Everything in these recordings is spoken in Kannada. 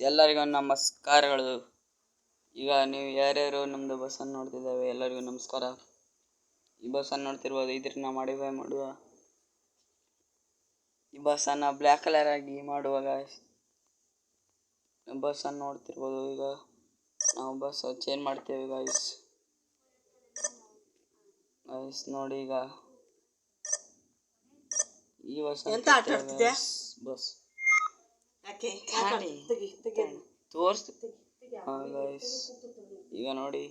ಎಲ್ಲರಿಗೂ ನಮಸ್ಕಾರಗಳು. ಈಗ ನೀವು ಯಾರ್ಯಾರು ನಮ್ಮದು ಬಸ್ಸನ್ನು ನೋಡ್ತಿದ್ದಾವೆ ಎಲ್ಲರಿಗೂ ನಮಸ್ಕಾರ. ಈ ಬಸ್ಸನ್ನು ನೋಡ್ತಿರ್ಬೋದು ಇದ್ರನ್ನ ಮಾಡಿಫೈ ಮಾಡುವ. ಈ ಬಸ್ಸನ್ನು ಬ್ಲ್ಯಾಕ್ ಕಲರ್ ಆಗಿ ಮಾಡುವಾಗ ಬಸ್ಸನ್ನು ನೋಡ್ತಿರ್ಬೋದು ಈಗ ನಾವು ಬಸ್ ಚೇಂಜ್ ಮಾಡ್ತೇವೆ ಗಾಯ್ಸ್ ಗಾಯ್ಸ್ ನೋಡಿ ಈಗ. ಈ ಬಸ್? ಬಸ್ ಯಾಕೆ ಯಾಕೆ ತೆಗಿ ತೆಗಿ ಅದನ್ನ. ತೋರ್ಸ್. ಹಾಂ ಗೈಸ್ ಈಗ ನೋಡಿ.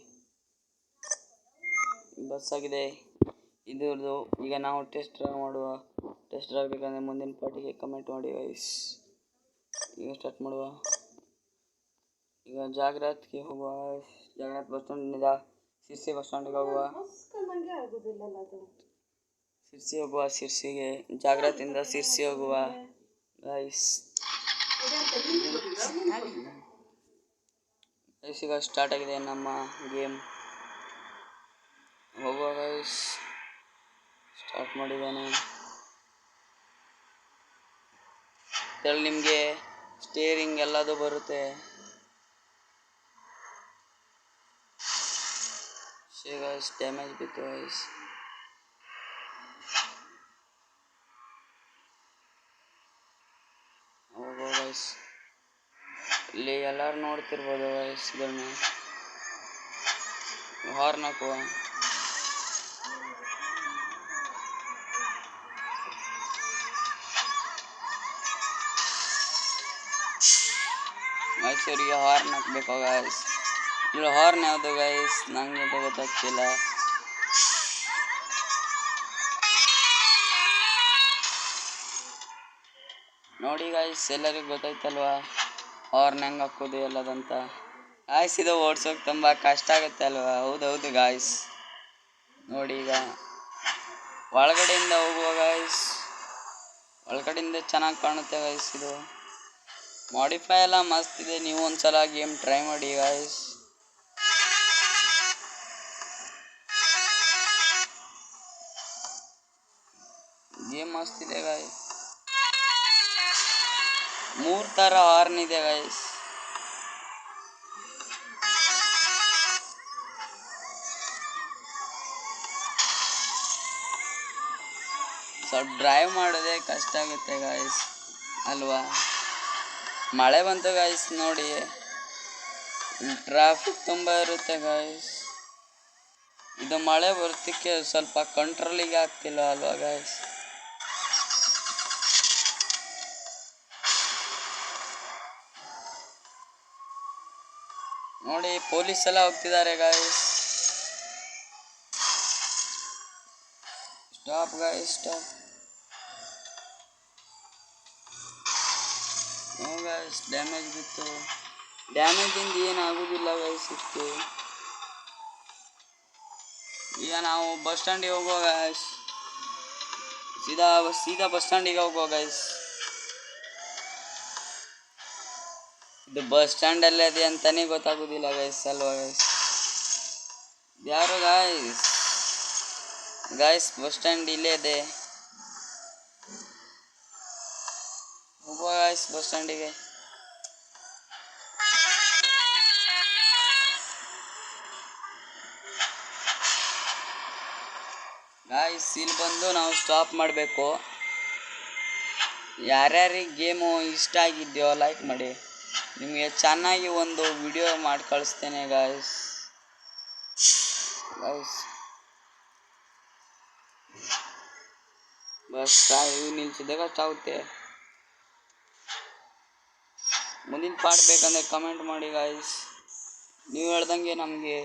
ಬಸ್ ಆಗಿದೆ. ಇದ್ರದ್ದು ಈಗ ನಾವು ಟೆಸ್ಟ್ ಡ್ರೈವ್ ಮಾಡುವ. ಟೆಸ್ಟ್ ಡ್ರೈವ್ ಬೇಕಂದ್ರೆ ಮುಂದಿನ ಪಾರ್ಟಿಗೆ ಕಮೆಂಟ್ ಮಾಡಿ ಗೈಸ್ ಈಗ ಸ್ಟಾರ್ಟ್ ಮಾಡುವ. ಈಗ ಜಾಗ್ರತ್ಗೆ ಹೋಗುವ ಜಾಗ್ರತ್ ಬಸ್ ಸ್ಟ್ಯಾಂಡಿಂದ ಸಿರ್ಸಿ ಬಸ್ ಸ್ಟ್ಯಾಂಡಿಗೆ ಹೋಗುವ. ನಂಗೆ ಆಗುದಿಲ್ಲಲ್ಲ ಅದು. ಸಿರ್ಸಿ ಹೋಗುವ ಸಿರ್ಸಿಗೆ ಜಾಗ್ರತಿಂದ ಸಿರ್ಸಿ ಹೋಗುವ ಗೈಸ್ ಗೈಸ್ ಈಗ ಸ್ಟಾರ್ಟ್ ಆಗಿದೆ ನಮ್ಮ ಗೇಮ್ ಹೋಗುವಾಗ ಸ್ಟಾರ್ಟ್ ಮಾಡಿದ್ದಾನೆ. ಇದರಲ್ಲಿ ನಿಮಗೆ ಸ್ಟೇರಿಂಗ್ ಎಲ್ಲದು ಬರುತ್ತೆ. ಡ್ಯಾಮೇಜ್ ಬಿತ್ತು ಗೈಸ್ ಹೋಗುವ ಗೈಸ್ ಇಲ್ಲಿ ಎಲ್ಲರೂ ನೋಡ್ತಿರ್ಬೋದು ಗೈಸ್ ಇದನ್ನು ಹಾರ್ನ್ ಹಾಕುವ ಮೈಸೂರಿಗೆ ಹಾರ್ನ್ ಹಾಕ್ಬೇಕು ಗೈಸ್ ಇಲ್ಲಿ ಹಾರ್ನ್ ಯಾವುದು ಗೈಸ್ ನಂಗೆ ಅದು ಗೊತ್ತಾಗ್ತಿಲ್ಲ ನೋಡಿ ಗಾಯ್ಸ್ ಎಲ್ಲರಿಗೂ ಗೊತ್ತಾಯ್ತಲ್ವಾ? ಹಾರ್ನ್ ಹೆಂಗೆ ಹಾಕೋದು ಎಲ್ಲದಂತ? ಗಾಯ್ಸ್ ಇದು ಓಡ್ಸೋಕೆ ತುಂಬ ಕಷ್ಟ ಆಗುತ್ತೆ ಅಲ್ವಾ? ಹೌದೌದು ಗಾಯ್ಸ್ ನೋಡಿ ಈಗ, ಒಳಗಡೆಯಿಂದ ಹೋಗುವ ಗಾಯ್ಸ್ ಒಳಗಡೆಯಿಂದ ಚೆನ್ನಾಗಿ ಕಾಣುತ್ತೆ ಗಾಯ್ಸ್ ಇದು. ಮಾಡಿಫೈ ಎಲ್ಲ ಮಸ್ತ್ ಇದೆ. ನೀವು ಒಂದ್ಸಲ ಗೇಮ್ ಟ್ರೈ ಮಾಡಿ ಗಾಯ್ಸ್ ಗೇಮ್ ಮಸ್ತ್ ಇದೆ ಗಾಯ್ಸ್ ಮೂರ್ ತರ ಹಾರ್ನ್ ಇದೆ ಗೈಸ್ ಸ್ವಲ್ಪ ಡ್ರೈವ್ ಮಾಡೋದೇ ಕಷ್ಟ ಆಗುತ್ತೆ ಗಾಯ್ಸ್ ಅಲ್ವಾ? ಮಳೆ ಬಂತು ಗಾಯ್ಸ್ ನೋಡಿ. ಟ್ರಾಫಿಕ್ ತುಂಬ ಇರುತ್ತೆ ಗಾಯ್ಸ್ ಇದು ಮಳೆ ಬರೋದಕ್ಕೆ ಸ್ವಲ್ಪ ಕಂಟ್ರೋಲಿಗೆ ಆಗ್ತಿಲ್ಲ ಅಲ್ವಾ ಗಾಯ್ಸ್ ನೋಡಿ ಪೊಲೀಸ್ ಎಲ್ಲ ಹೋಗ್ತಿದ್ದಾರೆ guys stop guys stop no guys damage ಬಿತ್ತು. ಡ್ಯಾಮೇಜಿಂದ ಏನು ಆಗೋದಿಲ್ಲ ಗಾಯ್ಸ್ ಇದಕ್ಕೆ ಈಗ ನಾವು ಬಸ್ ಸ್ಟ್ಯಾಂಡಿಗೆ ಹೋಗುವ ಗಾಯ್ಸ್ ಸೀದಾ ಸೀದಾ ಬಸ್ ಸ್ಟ್ಯಾಂಡಿಗೆ ಹೋಗುವ ಗಾಯ್ಸ್ ಇದು ಬಸ್ ಸ್ಟ್ಯಾಂಡ್ ಅಲ್ಲೇ ಇದೆ ಅಂತಾನೆ ಗೊತ್ತಾಗೋದಿಲ್ಲ ಗೈಸ್ ಅಲ್ವಾ ಗೈಸ್ ಯಾರು ಗಾಯ್ಸ್ ಗಾಯ್ಸ್ ಬಸ್ ಸ್ಟ್ಯಾಂಡ್ ಇಲ್ಲೇ ಇದೆ. ಹೋಗುವ ಗಾಯ್ಸ್ ಬಸ್ ಸ್ಟ್ಯಾಂಡಿಗೆ. ಗಾಯ್ಸ್ ಇಲ್ಲಿ ಬಂದು ನಾವು ಸ್ಟಾಪ್ ಮಾಡಬೇಕು. ಯಾರ್ಯಾರಿಗೆ ಗೇಮು ಇಷ್ಟ ಆಗಿದೆಯೋ ಲೈಕ್ ಮಾಡಿ. ನಿಮಗೆ ಚೆನ್ನಾಗಿ ಒಂದು ವಿಡಿಯೋ ಮಾಡಿ ಕಳಿಸ್ತೇನೆ ಗಾಯ್ಸ್ ಗಾಯ್ಸ್ ಬಸ್ ಇವು ನಿಲ್ಸಿದಾಗ ಚಾಗುತ್ತೆ ಮುಂದಿನ ಪಾಠ ಬೇಕಂದ್ರೆ ಕಮೆಂಟ್ ಮಾಡಿ ಗಾಯ್ಸ್ ನೀವು ಹೇಳ್ದಂಗೆ ನಮಗೆ.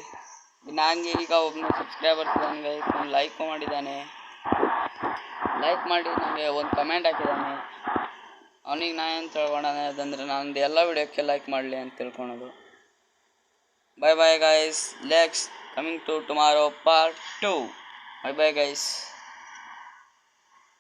ನಂಗೆ ಈಗ ಒಬ್ಬನು ಸಬ್ಸ್ಕ್ರೈಬರ್ ಗಾಯ್ಸ್ ಲೈಕ್ ಮಾಡಿದ್ದಾನೆ. ಲೈಕ್ ಮಾಡಿ ನನಗೆ ಒಂದು ಕಮೆಂಟ್ ಹಾಕಿದ್ದಾನೆ. ಅವನಿಗೆ ನಾ ಏನು ತಿಳ್ಕೊಂಡ ಅದಂದ್ರೆ ನಂದು ಎಲ್ಲ ವಿಡಿಯೋಕ್ಕೆ ಲೈಕ್ ಮಾಡಲಿ ಅಂತ ತಿಳ್ಕೊಳೋದು. Bye bye guys let's coming to tomorrow part two bye bye guys